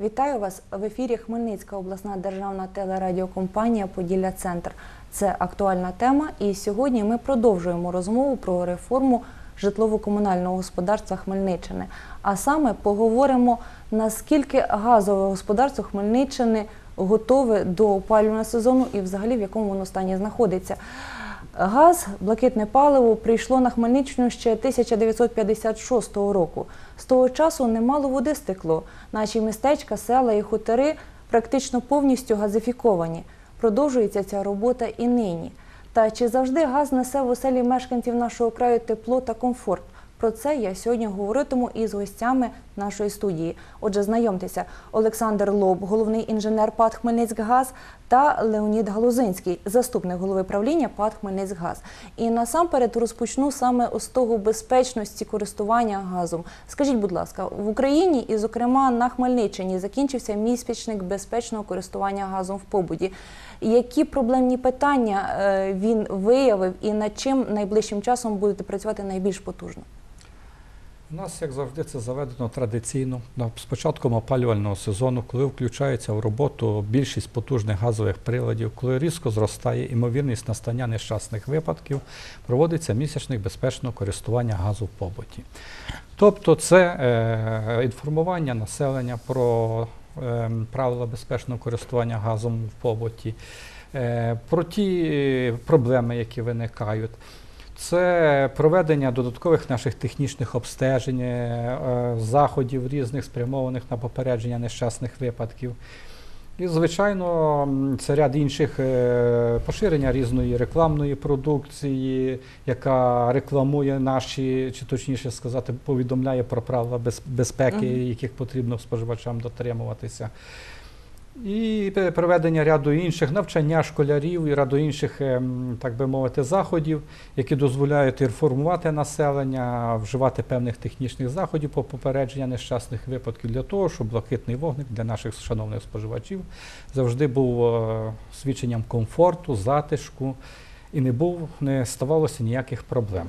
Вітаю вас в ефірі Хмельницька обласна державна телерадіокомпанія Поділля Центр. Це актуальна тема, і сьогодні ми продовжуємо розмову про реформу житлово-комунального господарства Хмельниччини. А саме поговоримо, наскільки газове господарство Хмельниччини готове до опалювального сезону і взагалі в якому воно стані знаходиться. Газ, блакитне паливо прийшло на Хмельниччину ще 1956 року. З того часу немало води стекло. Наші містечка, села і хутори практично повністю газифіковані. Продовжується ця робота і нині. Та чи завжди газ несе в оселі мешканців нашого краю тепло та комфорт? Про це я сьогодні говоритиму із гостями нашої студії. Отже, знайомтеся, Олександр Лоб, головний інженер ПАД «Хмельницькгаз» та Леонід Галузинський, заступник голови правління ПАД «Хмельницькгаз». І насамперед розпочну саме з того безпечності користування газом. Скажіть, будь ласка, в Україні і, зокрема, на Хмельниччині закінчився місячник безпечного користування газом в побуті. Які проблемні питання е, він виявив і над чим найближчим часом будете працювати найбільш потужно? У нас, як завжди, це заведено традиційно. З початком опалювального сезону, коли включається в роботу більшість потужних газових приладів, коли різко зростає імовірність настання нещасних випадків, проводиться місячник безпечного користування газу в побуті. Тобто це е, інформування населення про е, правила безпечного користування газом в побуті, е, про ті е, проблеми, які виникають. Це проведення додаткових наших технічних обстежень, е, заходів різних спрямованих на попередження нещасних випадків. І, звичайно, це ряд інших е, поширення різної рекламної продукції, яка рекламує наші, чи точніше сказати, повідомляє про правила безпеки, яких потрібно споживачам дотримуватися. І проведення ряду інших навчання школярів і ряду інших, ем, так би мовити, заходів, які дозволяють інформувати населення, вживати певних технічних заходів по попередження нещасних випадків для того, щоб блакитний вогник для наших шановних споживачів завжди був е, свідченням комфорту, затишку і не був, не ставалося ніяких проблем.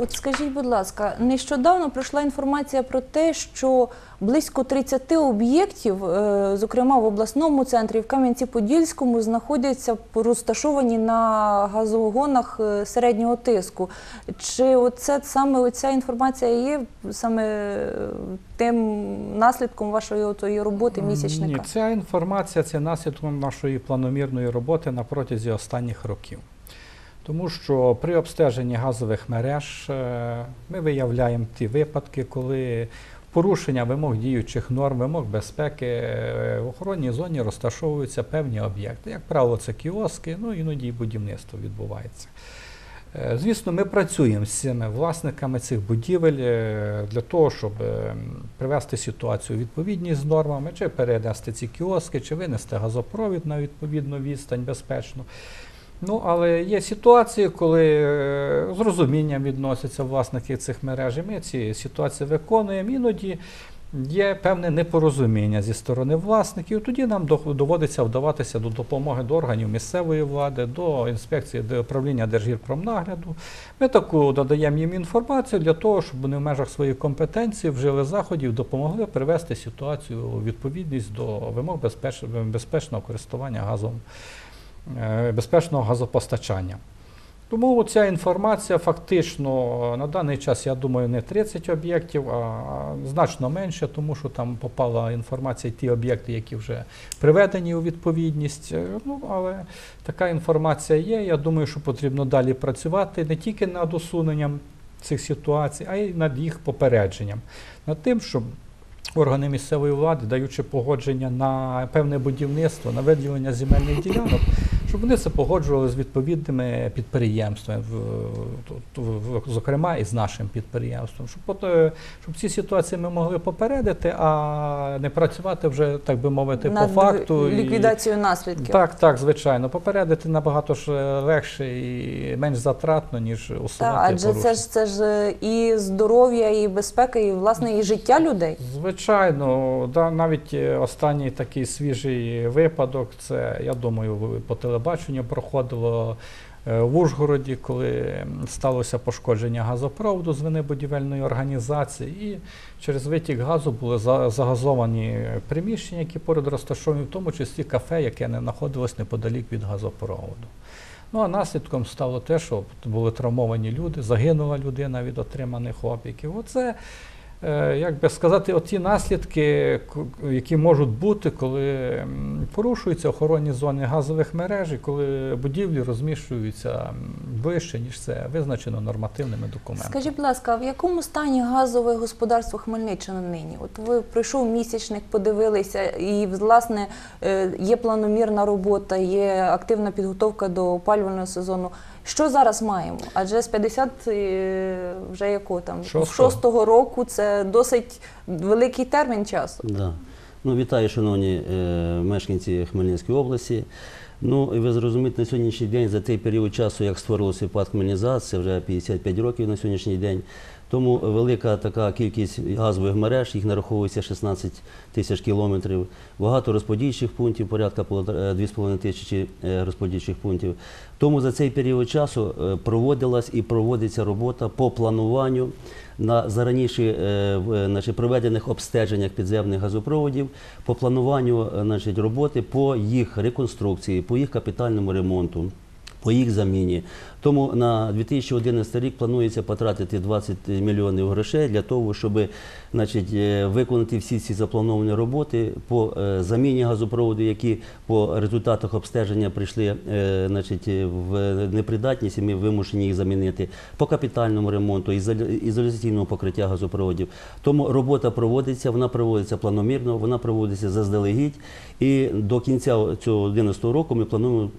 От скажіть, будь ласка, нещодавно пройшла інформація про те, що близько 30 об'єктів, е, зокрема в обласному центрі, в Кам'янці-Подільському, знаходяться розташовані на газогонах е, середнього тиску. Чи оце саме оця інформація є саме е, тим наслідком вашої отої роботи місячника? Ні, ця інформація це наслідком нашої планомірної роботи на протязі останніх років. Тому що при обстеженні газових мереж е, ми виявляємо ті випадки, коли порушення вимог діючих норм, вимог безпеки е, в охоронній зоні розташовуються певні об'єкти. Як правило, це кіоски, ну іноді і будівництво відбувається. Е, Звісно, ми працюємо з цими власниками цих будівель для того, щоб привести ситуацію у відповідність з нормами, чи перенести ці кіоски, чи винести газопровід на відповідну відстань безпечно. Ну, але є ситуації, коли е, з розумінням відносяться власники цих мереж, і ми ці ситуації виконуємо. Іноді є певне непорозуміння зі сторони власників. Тоді нам доводиться вдаватися до допомоги до органів місцевої влади, до інспекції до управління Держгірпромнагляду. Ми таку додаємо їм інформацію для того, щоб вони в межах своєї компетенції вжили заходів, допомогли привести ситуацію у відповідність до вимог безпеч- безпечного користування газом безпечного газопостачання. Тому ця інформація фактично на даний час, я думаю, не 30 об'єктів, а значно менше, тому що там попала інформація ті об'єкти, які вже приведені у відповідність. Е, Ну, але така інформація є. Я думаю, що потрібно далі працювати не тільки над усуненням цих ситуацій, а й над їх попередженням, над тим, щоб органи місцевої влади, даючи погодження на певне будівництво, на виділення земельних ділянок, щоб вони це погоджували з відповідними підприємствами, зокрема і з нашим підприємством, щоб, е, щоб ці ситуації ми могли попередити, а не працювати вже, так би мовити, Над по факту. і- наслідків. Так, так, звичайно. Попередити набагато ж е, легше і менш затратно, ніж усунути адже це ж це ж е, і здоров'я, і безпека, і власне і життя людей. Звичайно, да, навіть останній такий свіжий випадок, це, я думаю, по телебаченню проходило е, в Ужгороді, коли сталося пошкодження газопроводу з вини будівельної організації, і через витік газу були загазовані приміщення, які поряд розташовані, в тому числі кафе, яке не знаходилось неподалік від газопроводу. Ну а наслідком стало те, що були травмовані люди, загинула людина від отриманих опіків. Оце, як би сказати, оті наслідки, які можуть бути, коли порушуються охоронні зони газових мереж, і коли будівлі розміщуються вище, ніж це визначено нормативними документами. Скажіть, будь ласка, в якому стані газове господарство Хмельниччини нині? От ви пройшов місячник, подивилися, і власне е, є планомірна робота, є активна підготовка до опалювального сезону. Що зараз маємо? Адже з 50 е, вже якого там Шостого. 6-го року це досить великий термін часу. Да. Ну, вітаю, шановні е, мешканці Хмельницької області. Ну, і ви зрозумієте, на сьогоднішній день, за той період часу, як створилося ПАД Хмельнізація, це вже 55 років на сьогоднішній день. Тому велика така кількість газових мереж, їх нараховується 16 тисяч кілометрів. Багато розподільчих пунктів, порядка полтора- е, 2,5 тисячі е, розподільчих пунктів. Тому за цей період часу е, проводилась і проводиться робота по плануванню на зараніше значить, проведених обстеженнях підземних газопроводів по плануванню значить, роботи по їх реконструкції, по їх капітальному ремонту. По їх заміні. Тому на 2011 рік планується потратити 20 мільйонів грошей для того, щоб значить, е, виконати всі ці заплановані роботи по е, заміні газопроводу, які по результатах обстеження прийшли е, значить, в непридатність, і ми вимушені їх замінити по капітальному ремонту, ізоля- ізоляційного покриття газопроводів. Тому робота проводиться, вона проводиться планомірно, вона проводиться заздалегідь. І до кінця цього 2011 року ми плануємо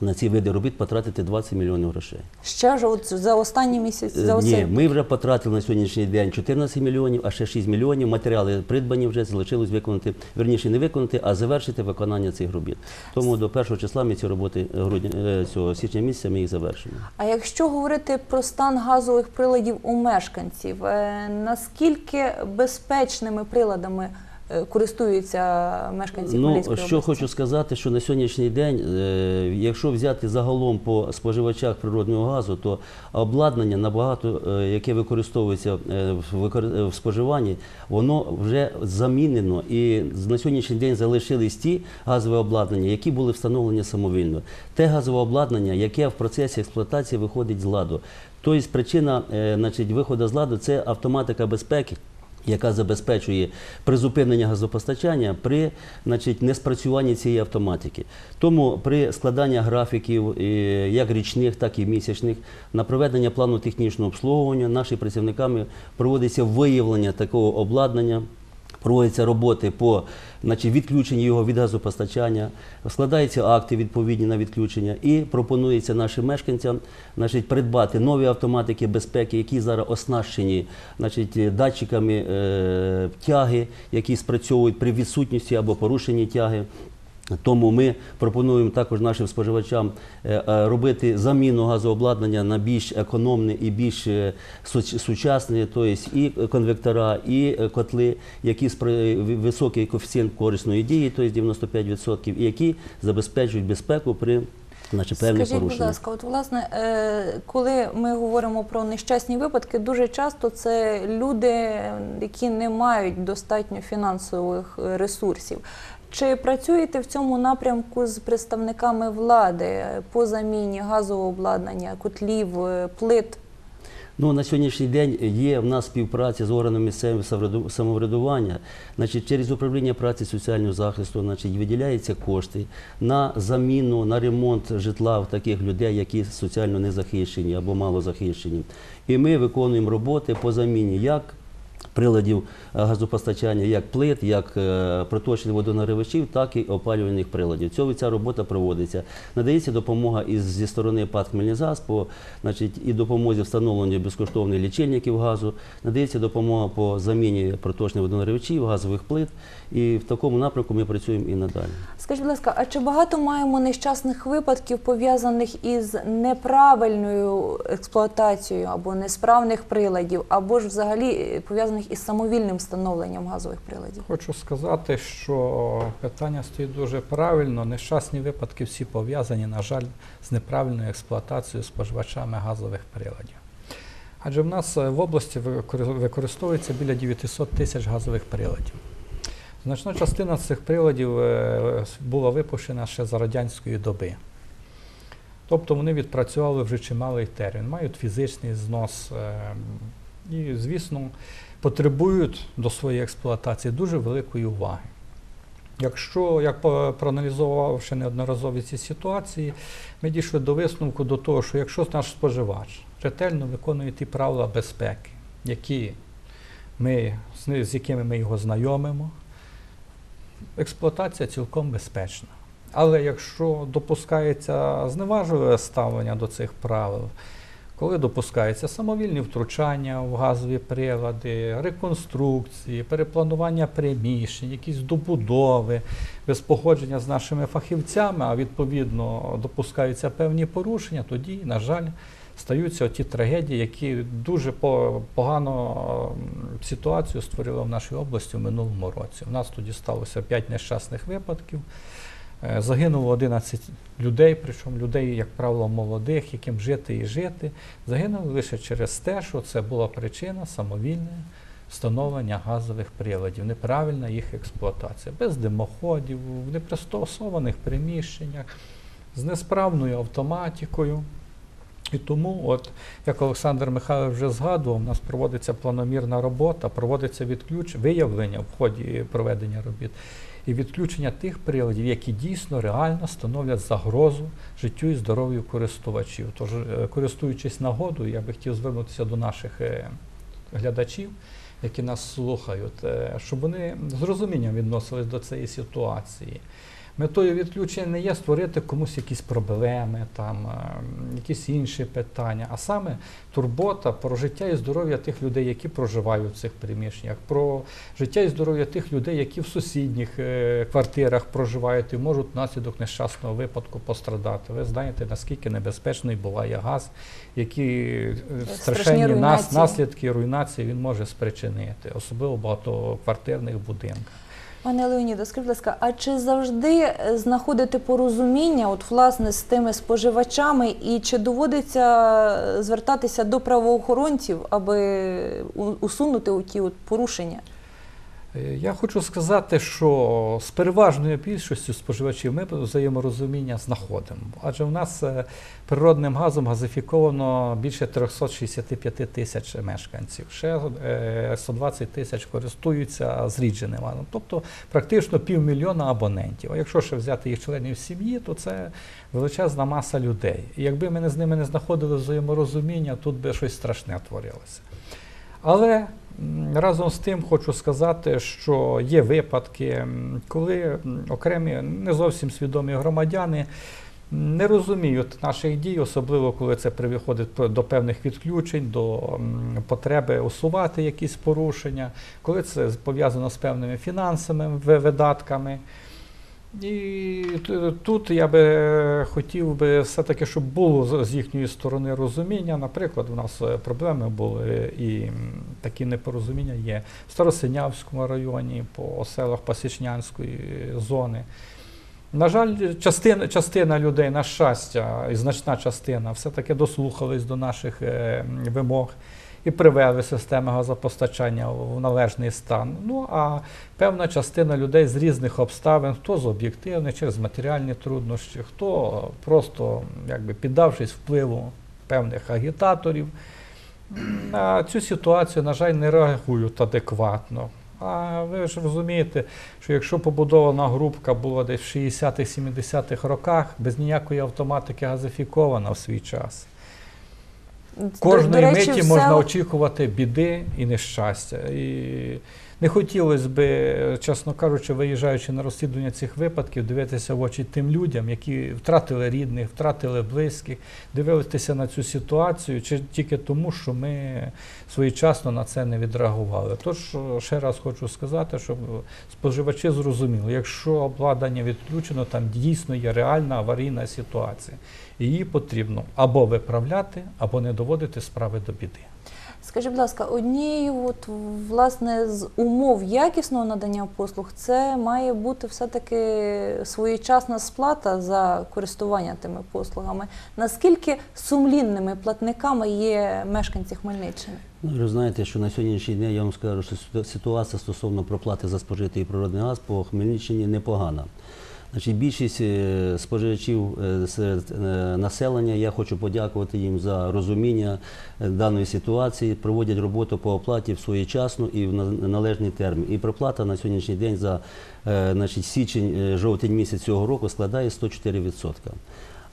на ці види робіт потратити 20 мільйонів грошей. Ще ж от за останні місяці, за Е, Ні, ми вже потратили на сьогоднішній день 14 мільйонів, а ще 6 мільйонів. Матеріали придбані вже залишилось виконати, верніше не виконати, а завершити виконання цих робіт. Тому до першого числа ми ці роботи е, грудня е, цього січня місяця ми їх завершимо. А якщо говорити про стан газових приладів у мешканців, е, наскільки безпечними приладами е, користуються мешканці Ну, Хмельницької що області? хочу сказати, що на сьогоднішній день, е, якщо взяти загалом по споживачах природного газу, то обладнання набагато, е, яке використовується е, в е, споживанні, воно вже замінено. І на сьогоднішній день залишились ті газові обладнання, які були встановлені самовільно. Те газове обладнання, яке в процесі експлуатації виходить з ладу. Тобто причина е, значить, виходу з ладу це автоматика безпеки яка забезпечує призупинення газопостачання при значить, неспрацюванні цієї автоматики. Тому при складанні графіків е, як річних, так і місячних на проведення плану технічного обслуговування нашими працівниками проводиться виявлення такого обладнання. Проводяться роботи по значить, відключенню його від газопостачання, складаються акти відповідні на відключення і пропонується нашим мешканцям значить, придбати нові автоматики безпеки, які зараз оснащені значить, датчиками е, тяги, які спрацьовують при відсутності або порушенні тяги. Тому ми пропонуємо також нашим споживачам е, е, робити заміну газообладнання на більш економне і більш е, суч- сучасне, тобто і конвектора, і котли, які високий коефіцієнт корисної дії, тобто 95%, і які забезпечують безпеку при значить, певних Скажіть, будь порушеннях. ласка, от власне, коли ми говоримо про нещасні випадки, дуже часто це люди, які не мають достатньо фінансових ресурсів. Чи працюєте в цьому напрямку з представниками влади по заміні газового обладнання, котлів, е, плит? Ну, на сьогоднішній день є в нас співпраця з органами місцевого самоврядування. Значить, через управління праці соціального захисту значить, виділяються кошти на заміну, на ремонт житла в таких людей, які соціально незахищені або малозахищені. І ми виконуємо роботи по заміні як приладів е, газопостачання, як плит, як е, проточних водонагрівачів, так і опалювальних приладів. Цього ця робота проводиться. Надається допомога із зі сторони ПАД «Хмельнизгаз» по значить, і допомозі встановлення безкоштовних лічильників газу. Надається допомога по заміні проточних водонагрівачів, газових плит. І в такому напрямку ми працюємо і надалі. Скажіть, будь ласка, а чи багато маємо нещасних випадків пов'язаних із неправильною експлуатацією або несправних приладів, або ж взагалі е, пов'язаних пов'язаних із самовільним встановленням газових приладів? Хочу сказати, що питання стоїть дуже правильно. Нещасні випадки всі пов'язані, на жаль, з неправильною експлуатацією споживачами газових приладів. Адже в нас е, в області використовується біля 900 тисяч газових приладів. Значна частина цих приладів е, була випущена ще за радянської доби. Тобто вони відпрацювали вже чималий термін, мають фізичний знос е, і, звісно, потребують до своєї експлуатації дуже великої уваги. Якщо, як проаналізувавши неодноразові ці ситуації, ми дійшли до висновку до того, що якщо наш споживач ретельно виконує ті правила безпеки, які ми, з якими ми його знайомимо, експлуатація цілком безпечна. Але якщо допускається зневажливе ставлення до цих правил, коли допускається самовільні втручання в газові прилади, реконструкції, перепланування приміщень, якісь добудови, без погодження з нашими фахівцями, а відповідно допускаються певні порушення, тоді, на жаль, стаються ті трагедії, які дуже погано ситуацію створили в нашій області в минулому році. У нас тоді сталося 5 нещасних випадків. Е, Загинуло 11 людей, причому людей, як правило, молодих, яким жити і жити. Загинули лише через те, що це була причина самовільне встановлення газових приладів, неправильна їх експлуатація, без димоходів, в непристосованих приміщеннях, з несправною автоматикою. І тому, от, як Олександр Михайлович вже згадував, у нас проводиться планомірна робота, проводиться відключ... виявлення в ході проведення робіт і відключення тих приладів, які дійсно реально становлять загрозу життю і здоров'ю користувачів. Тож, е, користуючись нагодою, я би хотів звернутися до наших е, глядачів, які нас слухають, е, щоб вони з розумінням відносились до цієї ситуації. Метою відключення не є створити комусь якісь проблеми, там, е, якісь інші питання, а саме турбота про життя і здоров'я тих людей, які проживають в цих приміщеннях, про життя і здоров'я тих людей, які в сусідніх е, квартирах проживають і можуть внаслідок нещасного випадку пострадати. Ви знаєте, наскільки небезпечний буває газ, які е, Страшні страшенні руйнації. наслідки руйнації він може спричинити, особливо в багатоквартирних будинках. Пане Леоніде, скажіть, ласка, а чи завжди знаходити знаходите порозуміння от, власне, з тими споживачами, і чи доводиться е, звертатися до правоохоронців, аби у- усунути ті от порушення? Е, Я хочу сказати, що з переважною більшістю споживачів ми взаєморозуміння знаходимо. Адже в нас е, природним газом газифіковано більше 365 тисяч мешканців. Ще е, 120 тисяч користуються зрідженим газом. Тобто практично півмільйона абонентів. А якщо ще взяти їх членів сім'ї, то це величезна маса людей. І якби ми з ними не знаходили взаєморозуміння, тут би щось страшне творилося. Але разом з тим хочу сказати, що є випадки, коли окремі не зовсім свідомі громадяни не розуміють наших дій, особливо коли це приходить до певних відключень, до потреби усувати якісь порушення, коли це пов'язано з певними фінансовими видатками. І тут я би хотів би все-таки, щоб було з- їхньої сторони розуміння. Наприклад, у нас е, проблеми були і такі непорозуміння є в Старосинявському районі, по селах Пасічнянської зони. На жаль, частина, частина людей, на щастя, і значна частина все-таки дослухались до наших е, вимог і привели системи газопостачання в належний стан. Ну а певна частина людей з різних обставин, хто з об'єктивних, через матеріальні труднощі, хто просто якби піддавшись впливу певних агітаторів, на цю ситуацію, на жаль, не реагують адекватно. А ви ж розумієте, що якщо побудована групка була десь в 60-70-х роках, без ніякої автоматики газифікована в свій час. Кожної До- до речі, миті в можна очікувати біди і нещастя. І не хотілося би, чесно кажучи, виїжджаючи на розслідування цих випадків, дивитися в очі тим людям, які втратили рідних, втратили близьких, дивитися на цю ситуацію чи тільки тому, що ми своєчасно на це не відреагували. Тож ще раз хочу сказати, щоб споживачі зрозуміли, якщо обладнання відключено, там дійсно є реальна аварійна ситуація. Її потрібно або виправляти, або не доводити справи до біди. Скажіть, будь ласка, однією от, власне з умов якісного надання послуг це має бути все-таки своєчасна сплата за користування тими послугами. Наскільки сумлінними платниками є мешканці Хмельниччини? Ну, ви знаєте, що на сьогоднішній день я вам скажу, що ситуація стосовно проплати за спожитий природний газ по Хмельниччині непогана. Значить, більшість е, споживачів е, серед е, населення, я хочу подякувати їм за розуміння даної ситуації, проводять роботу по оплаті в своєчасну і в належний термін. І проплата на сьогоднішній день за значить, січень, жовтень місяць цього року складає 104%.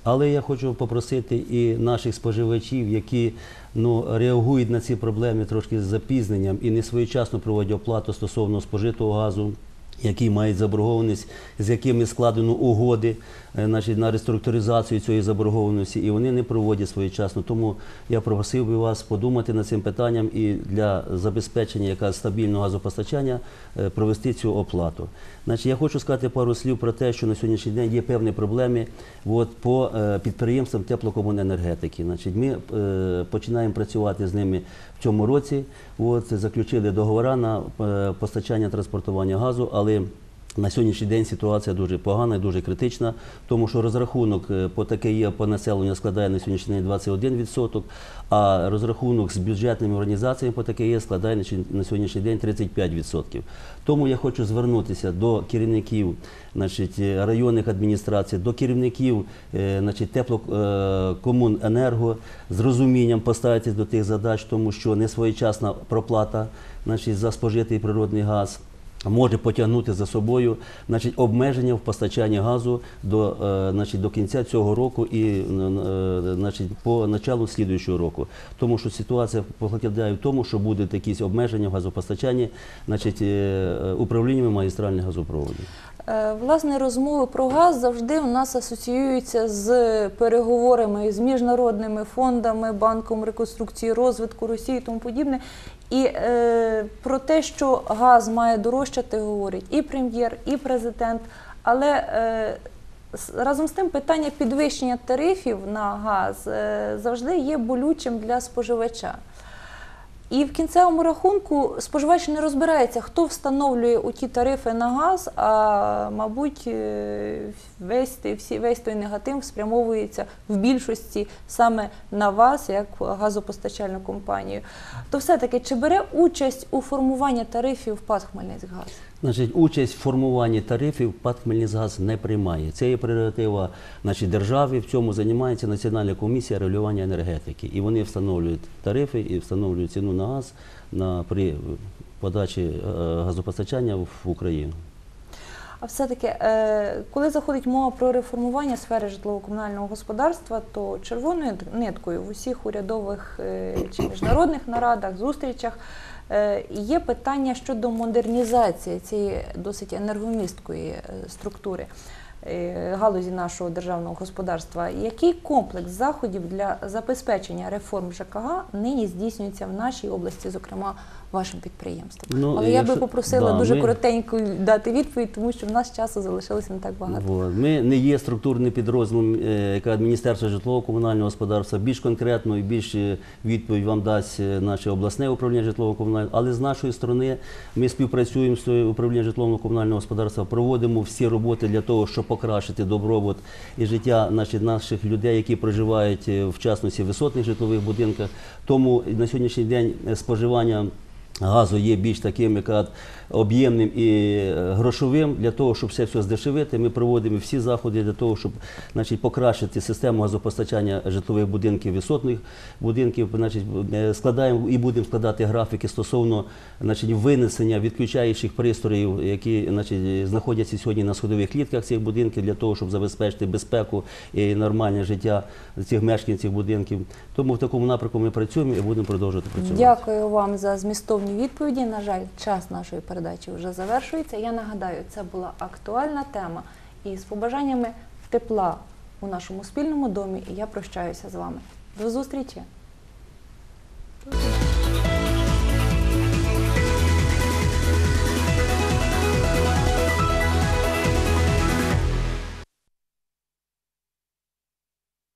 Але я хочу попросити і наших споживачів, які ну, реагують на ці проблеми трошки з запізненням і не своєчасно проводять оплату стосовно спожитого газу, які мають заборгованість, з якими складено угоди значить, на реструктуризацію цієї заборгованості, і вони не проводять своєчасно. Тому я просив би вас подумати над цим питанням і для забезпечення якраз стабільного газопостачання е, провести цю оплату. Значить, я хочу сказати пару слів про те, що на сьогоднішній день є певні проблеми от, по е, підприємствам теплокомуненергетики. Значить, ми е, починаємо працювати з ними в цьому році. От, заключили договори на е, постачання транспортування газу, але на сьогоднішній день ситуація дуже погана і дуже критична, тому що розрахунок е, по таке є по населенню складає на сьогоднішній день 21%, а розрахунок з бюджетними організаціями по таке є складає на сьогоднішній день 35%. Тому я хочу звернутися до керівників значить, е, районних адміністрацій, до керівників е, значить, теплокомуненерго з розумінням поставитись до тих задач, тому що несвоєчасна проплата значить, за спожитий природний газ може потягнути за собою значить, обмеження в постачанні газу до, е, значить, до кінця цього року і е, значить, по началу слідуючого року. Тому що ситуація покладає в тому, що будуть якісь обмеження в газопостачанні значить, е, управліннями магістральних газопроводів. Е, Власне, розмови про газ завжди у нас асоціюються з переговорами з міжнародними фондами, банком реконструкції розвитку Росії і тому подібне. І е, про те, що газ має дорожчати, говорить і прем'єр, і президент. Але е, разом з тим питання підвищення тарифів на газ е, завжди є болючим для споживача. І в кінцевому рахунку споживач не розбирається, хто встановлює у ті тарифи на газ, а мабуть, е, весь, всі, весь той негатив спрямовується в більшості саме на вас, як газопостачальну компанію. То все-таки чи бере участь у формуванні тарифів ПАД Хмельницькгаз? Значить, участь в формуванні тарифів ПАТ «Хмельницькгаз» не приймає. Це є прерогатива значить, держави. В цьому займається Національна комісія регулювання енергетики. І вони встановлюють тарифи і встановлюють ціну на газ на, при подачі е, газопостачання в Україну. А все-таки, е, коли заходить мова про реформування сфери житлово-комунального господарства, то червоною ниткою в усіх урядових е, чи міжнародних нарадах, зустрічах е, є питання щодо модернізації цієї досить енергомісткої структури галузі нашого державного господарства. Який комплекс заходів для забезпечення реформ ЖКГ нині здійснюється в нашій області, зокрема вашим підприємством? Ну, Але я би попросила да, дуже ми- коротенько дати відповідь, тому що в нас часу залишилося не так багато. Вот. Ми не є структурним підрозділом, е, яка Міністерство житлово-комунального господарства. Більш конкретно і більш е, відповідь вам дасть е, наше обласне управління житлово-комунального. Але з нашої сторони ми співпрацюємо з управлінням житлово-комунального господарства, проводимо всі роботи для того, щоб покращити добробут і життя значить, наших людей, які проживають в частності в висотних житлових будинках. Тому на сьогоднішній день споживання. Газу є більш таким, яка об'ємним і е, грошовим для того, щоб все все здешевити. Ми проводимо всі заходи для того, щоб значить, покращити систему газопостачання житлових будинків, висотних будинків. Значить, е, складаємо і будемо складати графіки стосовно значить, винесення відключаючих пристроїв, які значить, знаходяться сьогодні на сходових клітках цих будинків, для того, щоб забезпечити безпеку і нормальне життя цих мешканців будинків. Тому в такому напрямку ми працюємо і будемо продовжувати працювати. Дякую вам за змістовні відповіді. На жаль, час нашої передачі вже завершується. Я нагадаю, це була актуальна тема. І з побажаннями тепла у нашому спільному домі І я прощаюся з вами. До зустрічі!